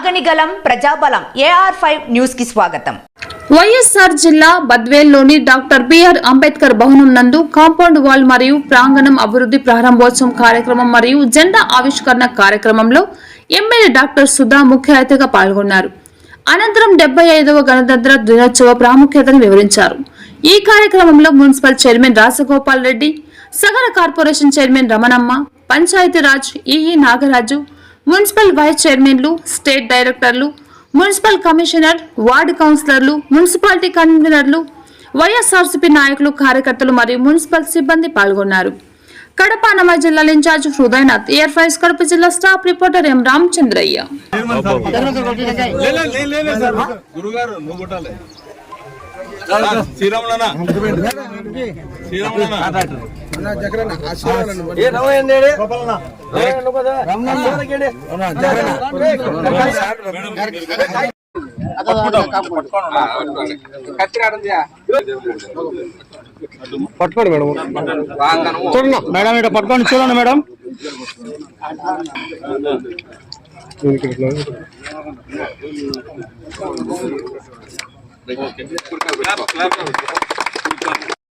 మాగణిగలం ప్రజాబలం. AR five న్యూస్కి స్వాగతం. వైఎస్ఆర్ జిల్లా బద్వేల్లోని డాక్టర్ బిఆర్ అంబేద్కర్ భవనం నందు కాంపౌండ్ వాల్ మరియు ప్రాంగణం అభివృద్ధి ప్రారంభోత్సవం కార్యక్రమం మరియు జెండా ఆవిష్కరణ కార్యక్రమంలో ఎమ్మెల్యే డాక్టర్ సుధా ముఖ్య అతిథిగా పాల్గొన్నారు. అనంతరం డెబ్బై ఐదవ గణతంత్ర దినోత్సవ ప్రాముఖ్యతను వివరించారు. ఈ కార్యక్రమంలో municipal chairman Rajagopal Reddy Sagara corporation chairman Ramanamma Panchayati Raj EE Nagaraju municipal vice చైర్మన్లు స్టేట్ డైరెక్టర్లు మున్సిపల్ కమిషనర్ వార్డు కౌన్సిలర్లు మున్సిపాలిటీ కన్వీనర్లు వైఎస్ఆర్సీపీ నాయకులు కార్యకర్తలు మరియు మున్సిపల్ సిబ్బంది పాల్గొన్నారు. కడప నమ జిల్లాల ఇన్ఛార్జ్ హృదయనాథ్ ఎయిర్ ఫైర్స్ కడప జిల్లా స్టాఫ్ రిపోర్టర్ ఎం రామచంద్రయ్య. లే, లే, పట్టుకోండి మేడం. చూడండి మేడం ఇక్కడ పట్టుకోండి చూడండి మేడం.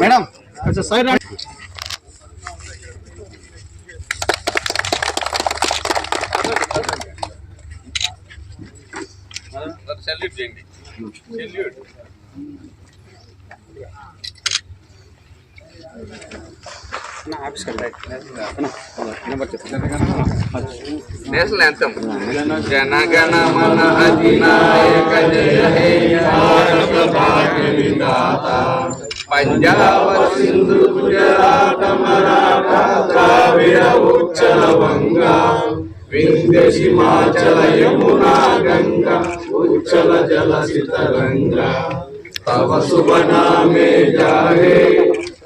మేడం కొంచెం సైడ్ సెల్యూట్ చేయండి సెల్యూట్ నేషనల్ యాంథమ్ జనగణ మన అధినాయక జయ హే భారత భాగ్య విధాత పంజాబ సింధు గుజరాత మరాఠా ద్రావిడ ఉచ్చల వంగ వింధ్య హిమాచల యమునా ఉచ్చల జల తవ శుభ నామే జాహే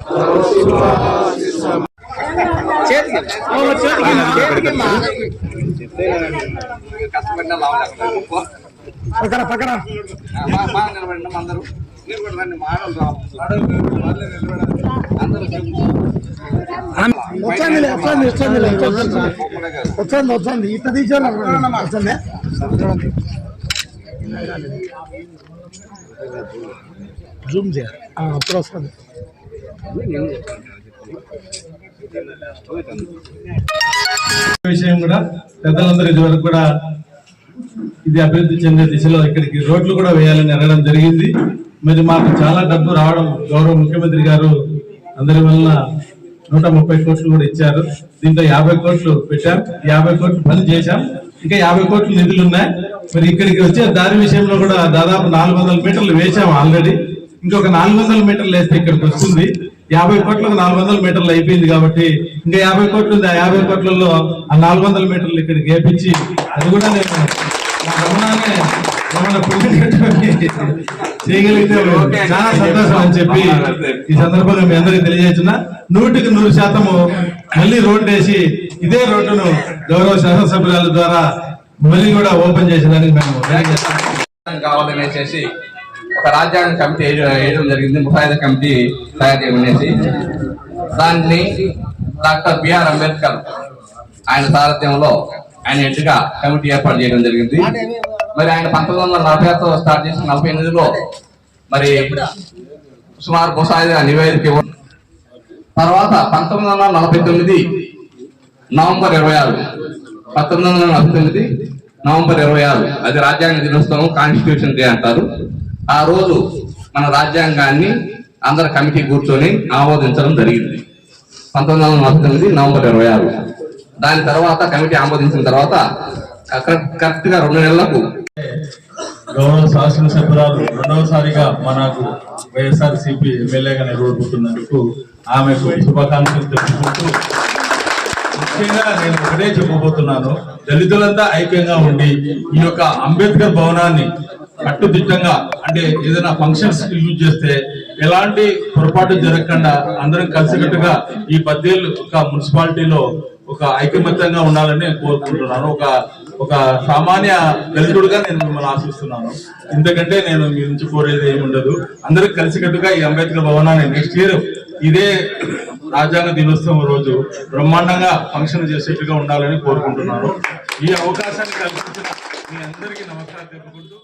తవ శుభాశిష కష్టపడిన పక్కన. పక్కన బాగా నిలబడినాం అందరూ మీరు కూడా రండి రావు అందరూ తీసాను జూమ్ చేయాలి. అప్పుడు వస్తుంది విషయం కూడా పెద్దలందరూ ఇదివరకు కూడా ఇది అభివృద్ధి చెందే దిశలో ఇక్కడికి రోడ్లు కూడా వేయాలని అడగడం జరిగింది. మరి మాకు చాలా డబ్బు రావడం గౌరవ ముఖ్యమంత్రి గారు అందరి వలన నూట ముప్పై కోట్లు కూడా ఇచ్చారు. దీంట్లో యాభై కోట్లు పెట్టాం. యాభై కోట్లు పని చేశాం. ఇంకా యాభై కోట్లు నిధులు ఉన్నాయి. మరి ఇక్కడికి వచ్చే దారి విషయంలో కూడా దాదాపు నాలుగు వందల మీటర్లు వేసాం ఆల్రెడీ. ఇంకొక నాలుగు వందల మీటర్లు వేస్తే ఇక్కడికి వస్తుంది. యాభై కోట్లకు నాలుగు వందల మీటర్లు అయిపోయింది కాబట్టి ఇంకా యాభై కోట్లు ఉంది. ఆ యాభై కోట్లలో ఆ నాలుగు వందల మీటర్లు ఇక్కడికి వేపించి అది కూడా నేను గమనాన్ని గమన చేయగలిగితే చాలా సంతోషం అని చెప్పి ఈ సందర్భంగా మీ అందరికీ తెలియజేస్తున్నా. నూటికి నూరు శాతము మళ్ళీ రోడ్డు వేసి ఇదే రోడ్డును గౌరవ శాసనసభ్యుల ద్వారా మళ్ళీ కూడా ఓపెన్ చేసేదానికి మేము తెలియజేస్తాం కావాలనేసి ఒక రాజ్యాంగ కమిటీ వేయడం జరిగింది. ముసాయిదా కమిటీ తయారు చేయమనేసి దాన్ని డాక్టర్ బిఆర్ అంబేద్కర్ ఆయన సారథ్యంలో ఆయన హెడ్గా కమిటీ ఏర్పాటు చేయడం జరిగింది. మరి ఆయన పంతొమ్మిది వందల నలభై ఆరుతో స్టార్ట్ చేసిన నలభై ఎనిమిదిలో మరి సుమారు ముసాయిదా నివేదిక ఇవ్వ తర్వాత పంతొమ్మిది వందల నలభై తొమ్మిది నవంబర్ ఇరవై ఆరు పంతొమ్మిది వందల నలభై తొమ్మిది నవంబర్ ఇరవై ఆరు అది రాజ్యాంగ దినోత్సవం కాన్స్టిట్యూషన్ డే అంటారు. ఆ రోజు మన రాజ్యాంగాన్ని అందరు కమిటీ కూర్చొని ఆమోదించడం జరిగింది. పంతొమ్మిది వందల నలభై తొమ్మిది నవంబర్ ఇరవై ఆరు. దాని తర్వాత కమిటీ ఆమోదించిన తర్వాత కరెక్ట్గా రెండు నెలలకు గౌరవ శాసనసభ్యురాలు రెండవసారిగా మనకు వైఎస్ఆర్ సిపి ఎమ్మెల్యేగా నిర్వహిస్తున్నందుకు ఆమెకు శుభాకాంక్షలు తెలుపుకుంటూ ముఖ్యంగా నేను ఒకటే చెప్పబోతున్నాను. దళితులంతా ఐక్యంగా ఉండి ఈ యొక్క అంబేద్కర్ భవనాన్ని కట్టుదిట్టంగా అంటే ఏదైనా ఫంక్షన్స్ యూజ్ చేస్తే ఎలాంటి పొరపాటు జరగకుండా అందరం కలిసికట్టుగా ఈ పద్దేళ్ళు ఒక మున్సిపాలిటీలో ఒక ఐకమత్యంగా ఉండాలని కోరుకుంటున్నాను. ఒక ఒక సామాన్య దళితుడుగా నేను మిమ్మల్ని ఆశిస్తున్నాను. ఎందుకంటే నేను మీ నుంచి కోరేది ఏమి ఉండదు. అందరూ కలిసికట్టుగా ఈ అంబేద్కర్ భవనాన్ని నెక్స్ట్ ఇయర్ ఇదే రాజ్యాంగ దినోత్సవం రోజు బ్రహ్మాండంగా ఫంక్షన్ చేసేట్టుగా ఉండాలని కోరుకుంటున్నాను. ఈ అవకాశాన్ని కల్పించిన మీ అందరికీ నమస్కారం తెలుపుకుంటూ